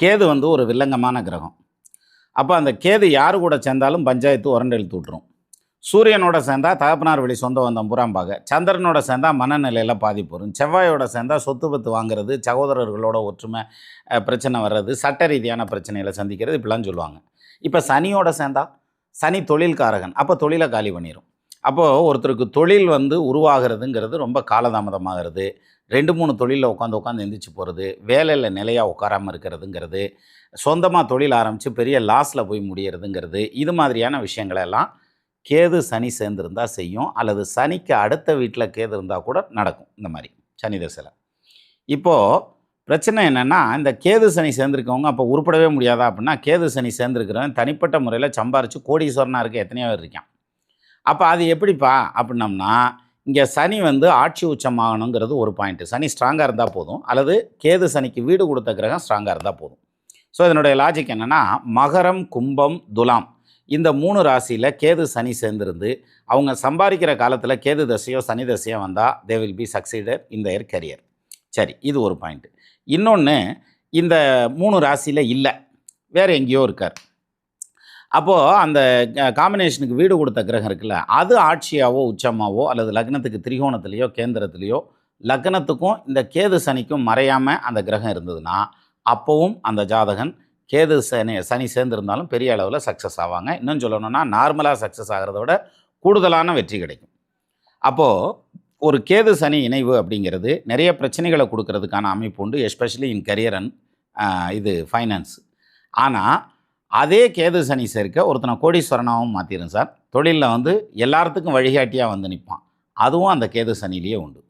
கேது வந்து ஒரு வில்லங்கமான கிரகம். அப்போ அந்த கேது யார் கூட சேர்ந்தாலும் பஞ்சாயத்து உரண்டெழுத்து விட்டுரும். சூரியனோட சேர்ந்தா தகப்பனார் வழி சொந்த வந்தம் புறாம்பாக. சந்திரனோட சேர்ந்தா மனநிலையில் பாதிப்பு வரும் செவ்வாயோட சேர்ந்தா சொத்து பத்து வாங்குறது சகோதரர்களோட ஒற்றுமை பிரச்சனை வர்றது சட்ட ரீதியான பிரச்சனைகளை சந்திக்கிறது இப்படிலாம் சொல்லுவாங்க. இப்போ சனியோட சேர்ந்தா சனி தொழில்காரகன். அப்போ தொழிலை காலி பண்ணிடும் அப்போது ஒருத்தருக்கு தொழில் வந்து உருவாகிறதுங்கிறது ரொம்ப காலதாமதமாகிறது. ரெண்டு மூணு தொழிலில் உட்காந்து உட்காந்து எந்திரிச்சு போகிறது வேலையில் நிலையாக உட்காராமல் இருக்கிறதுங்கிறது சொந்தமாக தொழில் ஆரம்பித்து பெரிய லாஸில் போய் முடியறதுங்கிறது இது மாதிரியான விஷயங்களெல்லாம் கேது சனி சேர்ந்துருந்தால் செய்யும். அல்லது சனிக்கு அடுத்த வீட்டில் கேது இருந்தால் கூட நடக்கும். இந்த மாதிரி சனி தசையில் இப்போது பிரச்சனை என்னென்னா இந்த கேது சனி சேர்ந்துருக்கவங்க அப்போ உருப்படவே முடியாதா அப்படின்னா கேது சனி சேர்ந்துருக்கிறவன் தனிப்பட்ட முறையில் சம்பாரித்து கோடீஸ்வரனாக இருக்க எத்தனையோ பேர் இருக்கான். அப்போ அது எப்படிப்பா அப்படின்னம்னா இங்கே சனி வந்து ஆட்சி உச்சமாகணுங்கிறது ஒரு பாயிண்ட்டு சனி ஸ்ட்ராங்காக இருந்தால் போதும். அல்லது கேது சனிக்கு வீடு கொடுத்த கிரகம் ஸ்ட்ராங்காக இருந்தால் போதும். ஸோ இதனுடைய லாஜிக் என்னென்னா மகரம் கும்பம் துலாம் இந்த மூணு ராசியில் கேது சனி சேர்ந்துருந்து அவங்க சம்பாதிக்கிற காலத்தில் கேது தசையோ சனி தசையோ வந்தால் தே வில் பி சக்சீடட் இந்த இயர் கரியர் சரி இது ஒரு பாயிண்ட்டு இன்னொன்று இந்த மூணு ராசியில் இல்லை. வேறு எங்கேயோ இருக்கார். அப்போது அந்த காம்பினேஷனுக்கு வீடு கொடுத்த கிரகம் இருக்குல்ல அது ஆட்சியாவோ உச்சமாவோ அல்லது லக்னத்துக்கு திரிகோணத்துலேயோ கேந்திரத்துலேயோ லக்னத்துக்கும் இந்த கேது சனிக்கும் மறையாமல் அந்த கிரகம் இருந்ததுன்னா அப்போவும் அந்த ஜாதகன் கேது சனி சனி சேர்ந்துருந்தாலும் பெரிய அளவில் சக்ஸஸ் ஆவாங்க. இன்னும் சொல்லணும்னா நார்மலாக சக்ஸஸ் ஆகிறத விட கூடுதலான வெற்றி கிடைக்கும். அப்போது ஒரு கேது சனி இணைவு அப்படிங்கிறது நிறைய பிரச்சனைகளை கொடுக்கறதுக்கான அமைப்பு உண்டு எஸ்பெஷலி இன் கரியர் அண்ட் இது ஃபைனான்ஸ் ஆனால் அதே கேது சனி சேர்க்க ஒருத்தனை கோடீஸ்வரனாகவும் மாற்றிடும் சார். தொழிலில் வந்து எல்லாத்துக்கும் வழிகாட்டியாக வந்து நிற்பான் அதுவும் அந்த கேது சனிலேயே உண்டு.